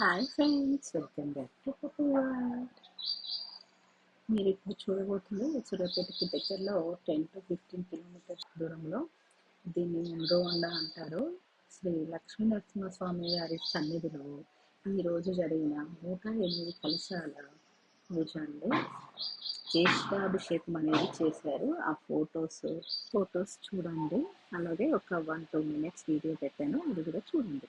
Hi friends welcome back to world మీరు ఇప్పుడు చూడబోతుంది సూర్యాపేటకి దగ్గరలో టెన్ టు ఫిఫ్టీన్ కిలోమీటర్స్ దూరంలో. దీన్ని ముండోండ అంటారు. శ్రీ లక్ష్మీ నరసింహస్వామి గారి సన్నిధిలో ఈరోజు జరిగిన నూట ఎనిమిది కలశాల పూజ అండి. జ్యేష్ఠాభిషేకం అనేది చేశారు. ఆ ఫొటోస్ ఫొటోస్ చూడండి. అలాగే ఒక వన్ టూ మినిట్స్ వీడియో పెట్టాను. అది కూడా చూడండి.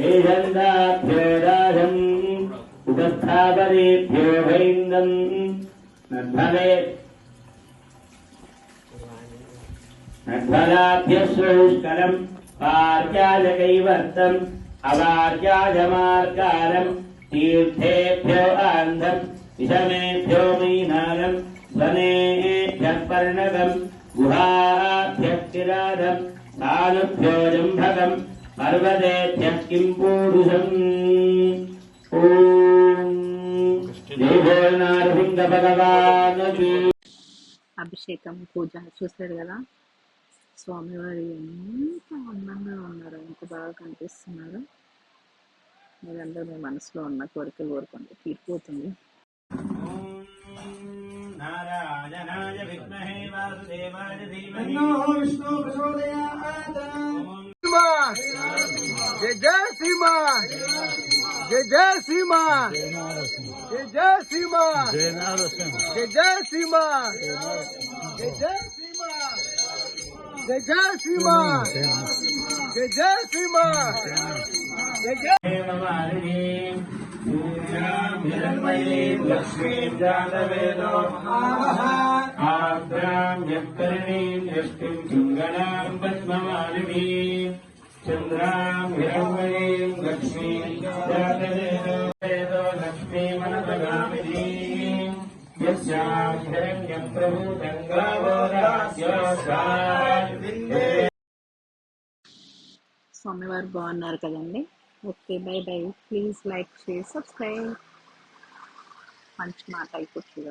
श्रीगन्धाभ्योदाशम् उपस्थापनेभ्यो वैन्दम् नद्भवे नद्भलाभ्यश्रुष्करम् पार्याजकैवर्तम् तीर्थेभ्यो आन्धम् विषमेभ्यो मीनानम् वनेभ्यः पर्णकम् गुहाभ्यः किरादम् सानुभ्यो जम्भकम् पर्वतेभ्यः किम् पूरुषम् ॐ देवो नारसिंहभगवान् की అభిషేకం పూజ చూసారు కదా స్వామివారి ఎంత అందంగా ఉన్నారు ఎంత బాగా కనిపిస్తున్నారు మీరందరూ మీ మనసులో ఉన్న కోరికలు కోరుకోండి తీరిపోతుంది ॐ नारायणाय जय जय सीमा जय जय सीमा जय जय सीमा जय जय सीमा जय जय सीमा जय जय सीमा जय जय सीमा जय जय देवमालिनीम् सूर्याम् हिरण्मयीम् लक्ष्मीम् जातवेदो आर्द्राम् यत्करणीम् చంద్రాం విరవరీం స్వామివారు బాగున్నారు కదండి. Okay bye bye. Please like share subscribe మంచి మాట అయిపోతుంది